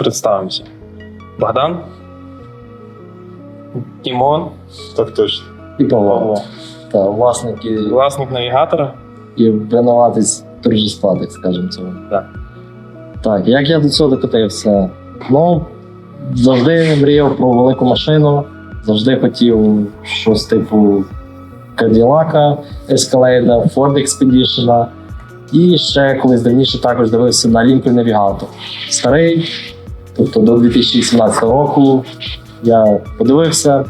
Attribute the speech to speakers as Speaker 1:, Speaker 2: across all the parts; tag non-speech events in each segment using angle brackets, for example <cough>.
Speaker 1: Представимося. Богдан. Тімон,
Speaker 2: Так точно.
Speaker 3: І Павло.
Speaker 1: Павло.
Speaker 3: Та власники
Speaker 1: Власник навігатора.
Speaker 3: і винуватець торжества, так скажемо цього.
Speaker 1: Так.
Speaker 3: Так, як я до цього докотився? Ну, завжди мріяв про велику машину, завжди хотів щось типу Cadillac, Escalade, Ford Expedition. І ще колись давніше також дивився на Lincoln Navigator. Старий, тобто до 2018 року я подивився.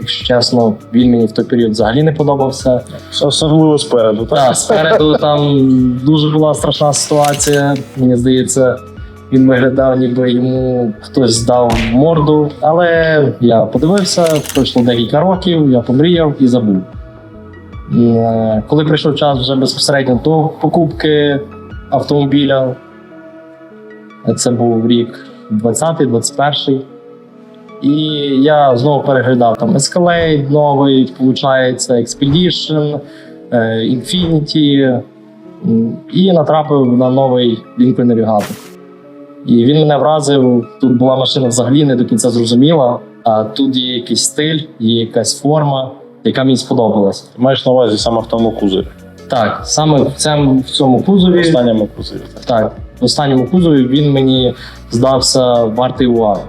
Speaker 3: Якщо чесно, він мені в той період взагалі не подобався.
Speaker 2: Особливо спереду, так?
Speaker 3: Так, спереду там дуже була страшна ситуація. Мені здається, він виглядав, ніби йому хтось дав морду. Але я подивився, пройшло декілька років, я помріяв і забув. Е, Коли прийшов час вже безпосередньо до покупки автомобіля, це був рік 20-21. І я знову переглядав там Escalade новий, виходить, Expedition, е, Infinity і натрапив на новий Lincoln Navigator. І він мене вразив. Тут була машина взагалі не до кінця зрозуміла, а тут є якийсь стиль, є якась форма, яка мені сподобалась.
Speaker 2: Маєш на увазі саме в тому кузові.
Speaker 3: Так, саме в цьому, в цьому
Speaker 2: В
Speaker 3: кузові.
Speaker 2: останньому кузові. Так.
Speaker 3: Так, в останньому кузові він мені здався вартий уваги.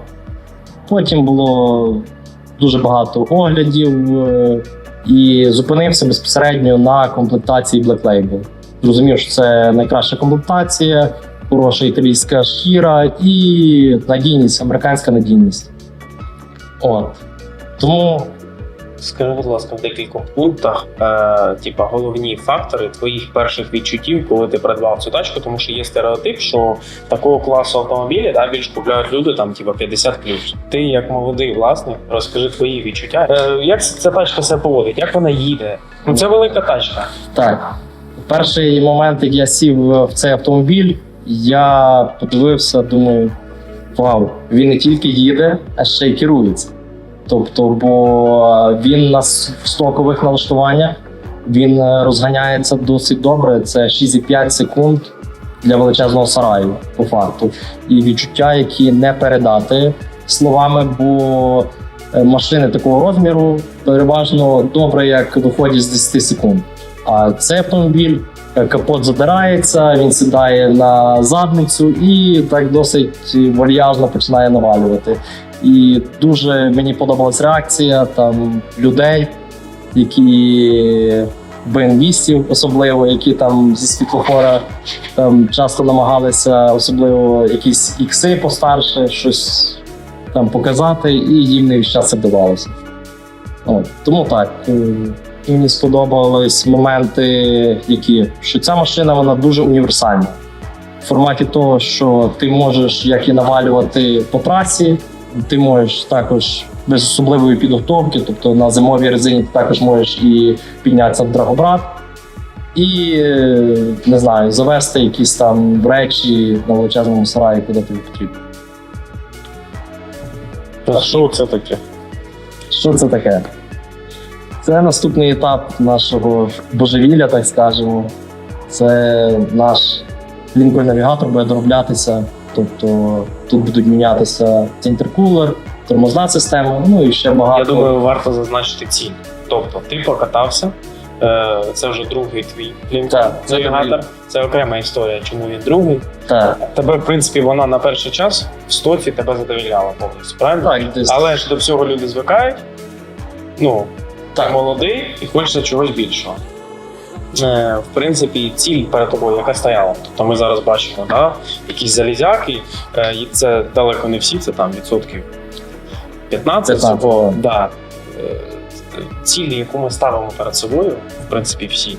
Speaker 3: Потім було дуже багато оглядів е, і зупинився безпосередньо на комплектації Black Label. Зрозумів, що це найкраща комплектація, хороша італійська шкіра і надійність, американська надійність. От. Тому
Speaker 1: Скажи, будь ласка, в декількох пунктах, е, типа головні фактори твоїх перших відчуттів, коли ти придбав цю тачку, тому що є стереотип, що такого класу автомобілі да, більш купляють люди там, типа 50 Ти як молодий власник, розкажи твої відчуття. Е, як ця тачка себе поводить, як вона їде? Ну це велика тачка.
Speaker 3: Так. Перший момент, як я сів в цей автомобіль, я подивився, думаю, вау, він не тільки їде, а ще й керується. Тобто, бо він на стокових налаштуваннях, він е, розганяється досить добре. Це 6,5 секунд для величезного сараю, по факту. І відчуття, які не передати словами, бо е, машини такого розміру переважно добре, як виходять з 10 секунд. А цей автомобіль е, капот задирається, він сідає на задницю і так досить вальяжно починає навалювати. І дуже мені подобалась реакція там людей, які БНВістів особливо, які там зі світлофора там часто намагалися, особливо якісь ікси постарше, щось там показати, і їм не щастя вдавалося. Тому так. е, Мені сподобались моменти, які що ця машина вона дуже універсальна. В форматі того, що ти можеш як і навалювати по трасі, ти можеш також без особливої підготовки, тобто на зимовій резині ти також можеш і піднятися в драгобрат, і не знаю, завести якісь там речі на величезному сараї, куди тобі потрібно.
Speaker 2: А що це таке?
Speaker 3: Що це таке? Це наступний етап нашого божевілля, так скажемо. Це наш Lincoln навігатор буде дороблятися. Тобто тут будуть мінятися інтеркулер, тормозна система, ну і ще багато.
Speaker 1: Я думаю, варто зазначити ціль. Тобто, ти покатався, е, це вже другий твій навігатор. Це окрема історія, чому він другий.
Speaker 3: так,
Speaker 1: Тебе, в принципі, вона на перший час в стоці тебе задовільняла повністю, правильно?
Speaker 3: так, десь.
Speaker 1: Але ж до всього люди звикають. Ну, ти молодий і хочеться чогось більшого. Е, в принципі, ціль перед тобою, яка стояла. Тобто ми зараз бачимо, да, якісь залізяки, е, і це далеко не всі, це там відсотків 15
Speaker 3: 15.
Speaker 1: всього. Да. Е, Цілі, яку ми ставимо перед собою, в принципі, всі.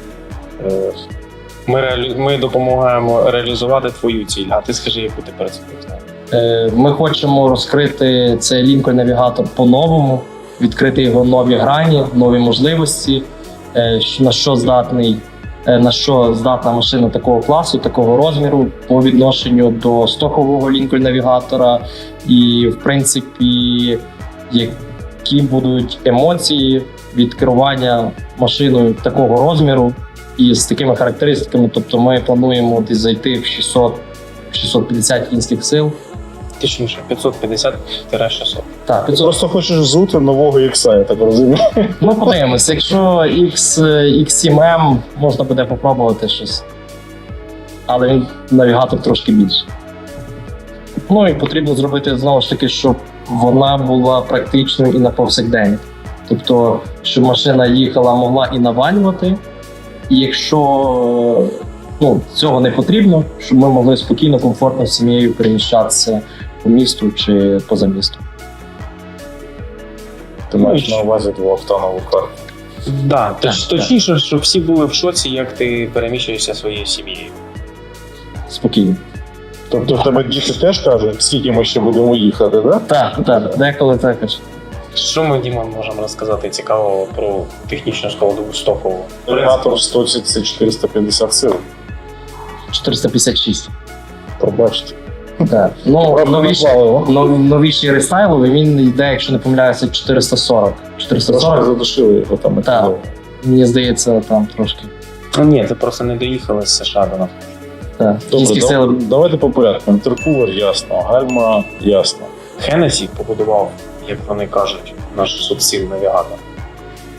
Speaker 1: Ми, реалі... ми допомагаємо реалізувати твою ціль, а ти скажи, яку ти перед собою ставиш.
Speaker 3: Ми хочемо розкрити цей Lincoln навігатор по-новому, відкрити його нові грані, нові можливості, на що здатний, е, на що здатна машина такого класу, такого розміру по відношенню до стокового Lincoln навігатора, і в принципі, які будуть емоції від керування машиною такого розміру і з такими характеристиками. Тобто, ми плануємо зайти в 600 650 кінських сил.
Speaker 1: Точніше, 550-600.
Speaker 3: Так,
Speaker 2: Ти
Speaker 3: 500.
Speaker 2: просто хочеш зути нового ікса, я так розумію.
Speaker 3: Ну, подивимось, якщо X, X7M, можна буде попробувати щось. Але він навігатор трошки більший. Ну і потрібно зробити знову ж таки, щоб вона була практичною і на повсякдень. Тобто, щоб машина їхала, могла і навалювати. І якщо ну, цього не потрібно, щоб ми могли спокійно, комфортно з сім'єю переміщатися по місту чи поза містом.
Speaker 2: Ти маєш на увазі двохтанову карту.
Speaker 1: Да,
Speaker 3: Так,
Speaker 1: точ- точніше, щоб всі були в шоці, як ти переміщуєшся своєю сім'єю.
Speaker 3: Спокійно.
Speaker 2: Тобто в тебе діти теж кажуть, скільки ми ще будемо їхати, да?
Speaker 3: Так, так, деколи також.
Speaker 1: Що ми, Дімон, можемо розказати цікавого про технічну школу двостокову?
Speaker 2: Термінатор 100 це 450 сил.
Speaker 3: 456.
Speaker 2: Пробачте.
Speaker 3: Так. Ну, новіший, нов- новіший рестайловий, він йде, якщо не помиляюся, 440.
Speaker 2: Трошки
Speaker 3: 440,
Speaker 2: задушили його там.
Speaker 3: Так. мені здається, там трошки.
Speaker 1: А ні, ти просто не доїхали з США до нас.
Speaker 3: Так.
Speaker 2: Добре,
Speaker 3: Кінські
Speaker 2: да-
Speaker 3: сили.
Speaker 2: давайте по порядку. Інтеркулер ясно, гальма ясно.
Speaker 1: Хенесі побудував, як вони кажуть, наш субсил навігатор.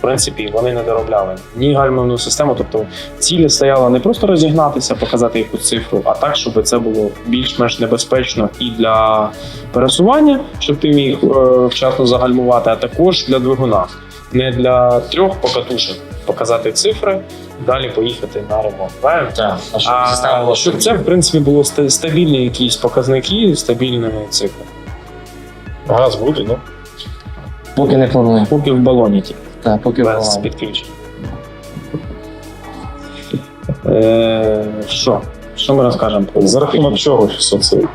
Speaker 1: В принципі, вони не доробляли ні гальмівну систему, тобто цілі стояла не просто розігнатися, показати якусь цифру, а так, щоб це було більш-менш небезпечно і для пересування, щоб ти міг е, вчасно загальмувати, а також для двигуна. Не для трьох покатушок показати цифри, далі поїхати на ремонт.
Speaker 3: Так. А щоб
Speaker 1: А щоб це в принципі було стабільні якісь показники, стабільні цифри.
Speaker 2: Газ буде, ну?
Speaker 3: Поки не плануємо.
Speaker 1: Поки в балоні тільки.
Speaker 3: Так, поки
Speaker 1: без підключення. Е, Що? Що ми розкажемо про
Speaker 2: За рахунок чого 600 сил?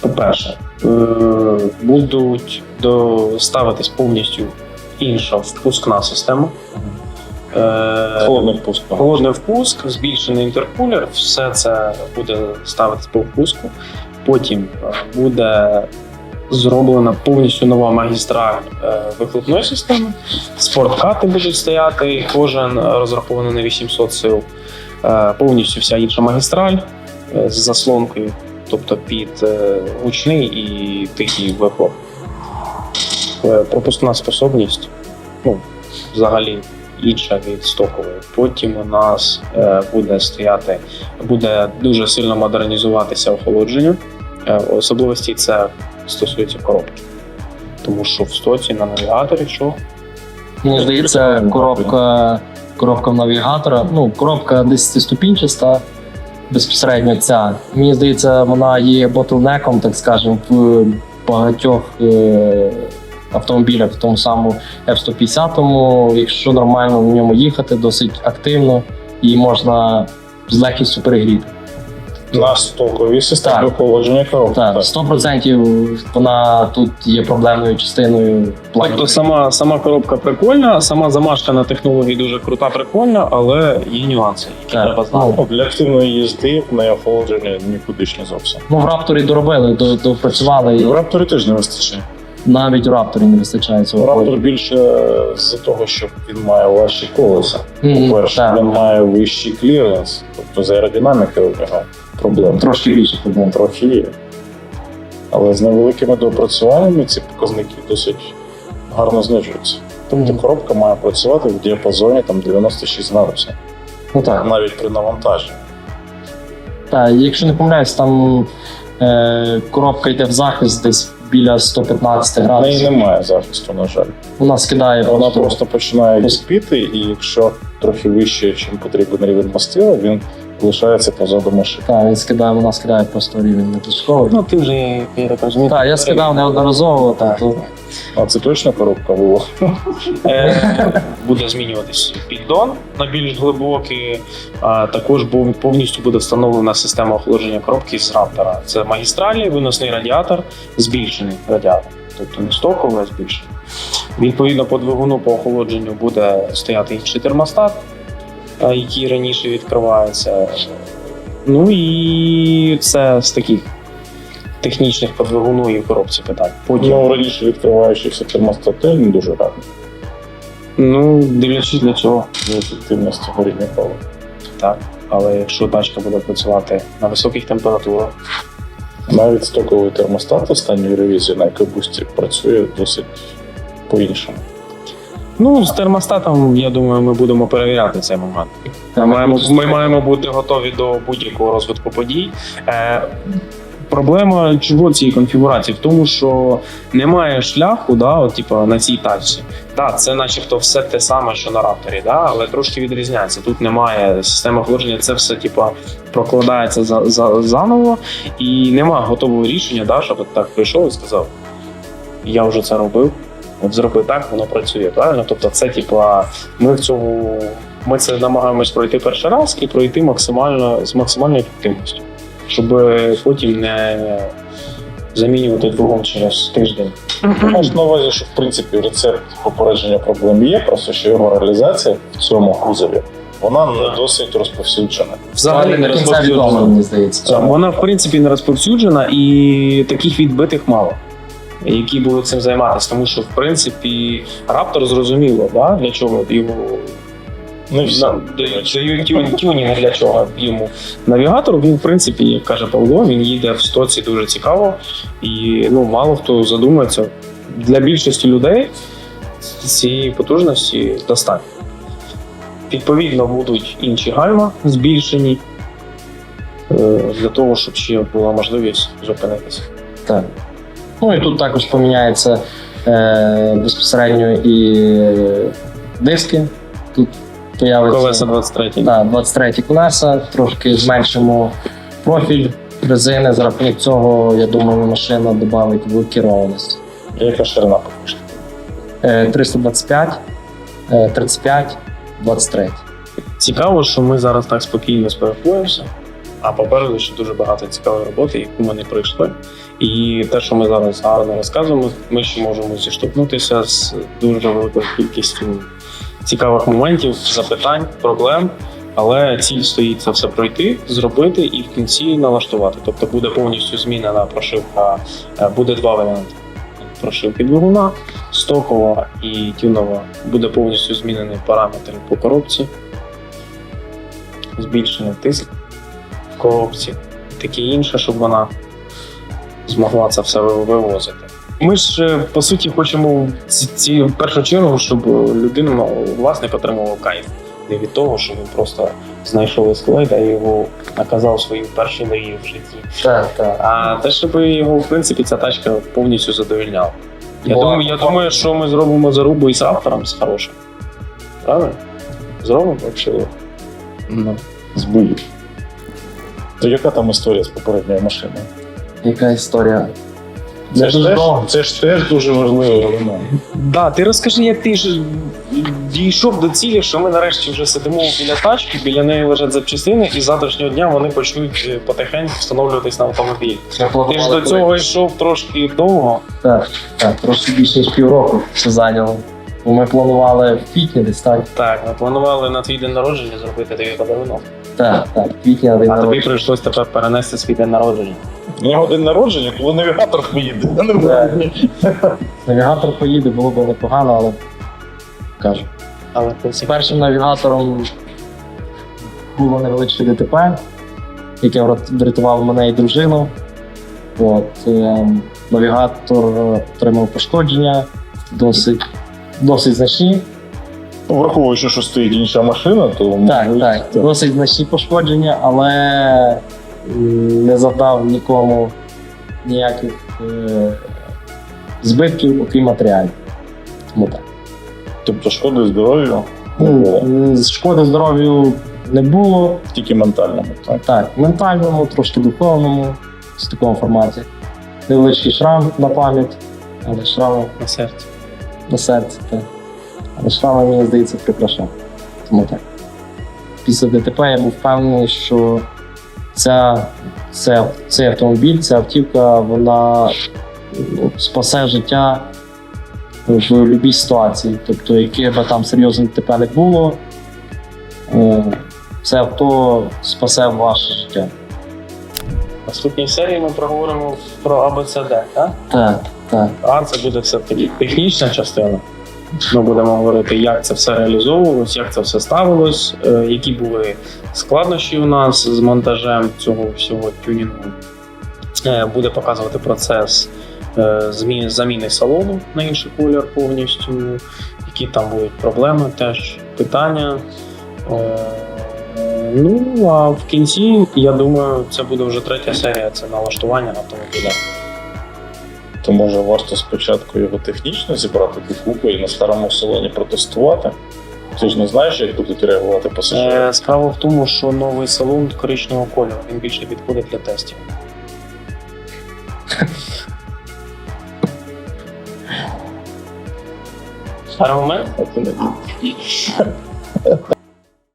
Speaker 1: По-перше, е, будуть ставитись повністю інша впускна система. Е,
Speaker 2: Холодний впуск.
Speaker 1: Холодний впуск, збільшений інтеркулер, все це буде ставитись по впуску. Потім е, буде зроблена повністю нова магістраль е, вихлопної системи. Спорткати будуть стояти, кожен розрахований на 800 сил. Е, Повністю вся інша магістраль е, з заслонкою, тобто під е, гучний і тихий вихлоп. Е, Пропускна способність, ну, взагалі інша від стокової. Потім у нас е, буде стояти, буде дуже сильно модернізуватися охолодження. Е, особливості це стосується коробки. Тому що в стоці на навігаторі що
Speaker 3: Мені здається, коробка, коробка в навігатора, ну, коробка 10-ступінчаста, безпосередньо ця. Мені здається, вона є ботлнеком, так скажемо, в багатьох е, автомобілях, в тому самому F-150, якщо нормально на ньому їхати, досить активно, і можна з легкістю перегріти.
Speaker 2: На стоковій системі
Speaker 3: Так.
Speaker 2: охолодження коробки.
Speaker 3: Так, 100% вона тут є проблемною частиною в плані.
Speaker 1: Тобто сама, сама коробка прикольна, сама замашка на технології дуже крута, прикольна, але є нюанси, які
Speaker 3: Так.
Speaker 1: треба знати.
Speaker 2: Ну, для активної їзди в неї охолодження нікудишнє зовсім.
Speaker 3: Ну, в рапторі доробили, до- допрацювали.
Speaker 2: В Рапторі теж не вистачає.
Speaker 3: Навіть у рапторі не вистачає цього.
Speaker 2: Раптор більше з-за того, що він має важчі колеса.
Speaker 3: Мгм,
Speaker 2: По-перше,
Speaker 3: так.
Speaker 2: він має вищий кліренс, тобто з аеродинамікою у нього проблем.
Speaker 3: Трошки більше проблем.
Speaker 2: Трохи є. Але з невеликими доопрацюваннями ці показники досить гарно знижуються. Тобто коробка має працювати в діапазоні там 96 градусів,
Speaker 3: Ну так.
Speaker 2: навіть при навантаженні.
Speaker 3: так. Якщо не помиляюсь, там е, коробка йде в захист десь біля 115
Speaker 2: В неї немає захисту, на жаль.
Speaker 3: Вона скидає
Speaker 2: Вона
Speaker 3: просто.
Speaker 2: просто починає кипіти, і якщо трохи вище, ніж потрібен рівень мастила, він лишається позаду машини.
Speaker 3: Так, він скидає, вона скидає просто рівень надлишковий.
Speaker 1: Ну, ти вже, я так розумію.
Speaker 3: Так, я скидав неодноразово, так.
Speaker 2: А це точно коробка була?
Speaker 1: Е, буде змінюватись піддон на більш глибокий. А також повністю буде встановлена система охолодження коробки з раптора. Це магістральний виносний радіатор, збільшений радіатор, тобто не стоковий, а збільшений. Відповідно, по двигуну по охолодженню буде стояти інший термостат, який раніше відкривається. Ну і це з таких технічних по і в коробці питань. Потім
Speaker 2: Ну, раніше відкриваючися термостати не дуже радий
Speaker 1: Ну, дивлячись для цього,
Speaker 2: для ефективності горіння палива.
Speaker 1: так. Але якщо тачка буде працювати на високих температурах,
Speaker 2: Навіть стоковий термостат останньої ревізії на екобусті працює досить по-іншому.
Speaker 1: Ну, з термостатом, я думаю, ми будемо перевіряти цей момент. Ми маємо, ми маємо бути готові до будь-якого розвитку подій. Е, проблема чого цієї конфігурації? В тому, що немає шляху, да, от, типу, на цій тачці. Да, це начебто все те саме, що на рапторі, да, але трошки відрізняється. Тут немає системи охолодження, це все типу, прокладається за, за, заново, і немає готового рішення, да, щоб от так прийшов і сказав: я вже це робив. От зроби так, воно працює, правильно? Тобто, це типа, ми в цьому ми це намагаємось пройти перший раз і пройти максимально з максимальною ефективністю, щоб потім не замінювати двигун через тиждень.
Speaker 2: Маєш на увазі, що в принципі рецепт попередження проблем є, просто що його реалізація в цьому кузові вона не досить розповсюджена.
Speaker 1: Взагалі не розповсюджена.
Speaker 3: мені здається.
Speaker 1: Вона в принципі не розповсюджена і таких відбитих мало. Які будуть цим займатися, тому що в принципі раптор зрозуміло, да, для чого його дають тюнінг для чого йому. Навігатор, він, в принципі, як каже Павло, він їде в стоці дуже цікаво, і ну, мало хто задумається. Для більшості людей цієї потужності достатньо. Відповідно, будуть інші гальма збільшені е, для того, щоб ще була можливість зупинитися.
Speaker 3: Так. Ну і тут також поміняється е, безпосередньо і диски. Тут появиться
Speaker 1: Колеса 23
Speaker 3: да, 23 колеса, трошки зменшимо профіль резини. За рахунок цього, я думаю, машина додавить в керованість.
Speaker 2: Яка ширина?
Speaker 3: Е, 325, е, 35, 23.
Speaker 1: Цікаво, що ми зараз так спокійно сперехуємося, а попереду ще дуже багато цікавої роботи, яку ми не пройшли. І те, що ми зараз гарно розказуємо, ми ще можемо зіштовхнутися з дуже великою кількістю цікавих моментів, запитань, проблем. Але ціль стоїть це все пройти, зробити і в кінці налаштувати. Тобто буде повністю змінена прошивка, е, буде два варіанти. Прошивки двигуна, стокова і тюнова. Буде повністю змінений параметр по коробці збільшений тиск в коробці, таке інше, щоб вона змогла це все вивозити. Ми ж е, по суті хочемо ці, в першу чергу, щоб людина, ну, власник отримував кайф. Не від того, що він просто знайшов ескалейт, а його наказав свої перші мрії в житті.
Speaker 3: Так, так.
Speaker 1: А те, щоб його, в принципі, ця тачка повністю задовільняла. Я,
Speaker 3: Бо-
Speaker 1: думаю, я думаю, що ми зробимо зарубу і з автором з хорошим. Правильно? Зробимо, якщо
Speaker 2: Ну, з боїв. То яка там історія з попередньою машиною?
Speaker 3: Яка історія?
Speaker 2: Це ж, теж, це ж теж дуже важливий елемент.
Speaker 1: Да, ти розкажи, як ти ж дійшов до цілі, що ми нарешті вже сидимо біля тачки, біля неї лежать запчастини, і з завтрашнього дня вони почнуть е, потихеньку встановлюватись на автомобіль. Ти ж до цього йшов трошки довго.
Speaker 3: Так, так, трошки більше ніж півроку це зайняло. Бо ми планували в квітні десь так.
Speaker 1: Так, ми планували на твій день народження зробити тобі подарунок.
Speaker 3: Так, так, в квітні на день
Speaker 1: А тобі
Speaker 3: народження.
Speaker 1: прийшлось тепер перенести свій день народження.
Speaker 2: У нього день народження, коли навігатор поїде. не.
Speaker 3: Навігатор поїде, було б непогано, але кажу.
Speaker 1: Але
Speaker 3: З першим навігатором було невеличке ДТП, яке врат- врятувало мене і дружину. От, е, навігатор е, отримав пошкодження досить, досить значні.
Speaker 2: Ну, Враховуючи, що стоїть інша машина, то
Speaker 3: Так,
Speaker 2: можливо,
Speaker 3: так, досить значні пошкодження, але не завдав нікому ніяких е, збитків, окрім матеріалів. Тому так.
Speaker 2: Тобто шкоди здоров'ю
Speaker 3: Ну, шкоди здоров'ю не було.
Speaker 2: Тільки ментальному. Так.
Speaker 3: Так, ментальному, трошки духовному, в такому форматі. Невеличкий шрам на пам'ять, але шрами
Speaker 1: на серці.
Speaker 3: на серці. Так. Шрами, мені здається, прикрашав. Тому так. Після ДТП я був впевнений, що ця, ця, цей автомобіль, ця автівка, вона ну, спасе життя в будь-якій ситуації. Тобто, яке би там серйозне ДТП не було, е, це авто спасе ваше життя.
Speaker 1: Наступній серії ми проговоримо про АБЦД, так?
Speaker 3: Так, так.
Speaker 1: А це буде все-таки технічна частина. Ми будемо говорити, як це все реалізовувалось, як це все ставилось, е, які були складнощі у нас з монтажем цього всього тюнінгу. Е, Буде показувати процес е, зміни заміни салону на інший колір повністю, які там будуть проблеми, теж питання. Ну а в кінці, я думаю, це буде вже третя серія це налаштування автомобіля.
Speaker 2: То може варто спочатку його технічно зібрати докупи і на старому салоні протестувати. Ти ж не знаєш, як будуть реагувати пасажири.
Speaker 1: Е, Справа в тому, що новий салон коричневого кольору, він більше підходить для тестів. Аргумент? <laughs>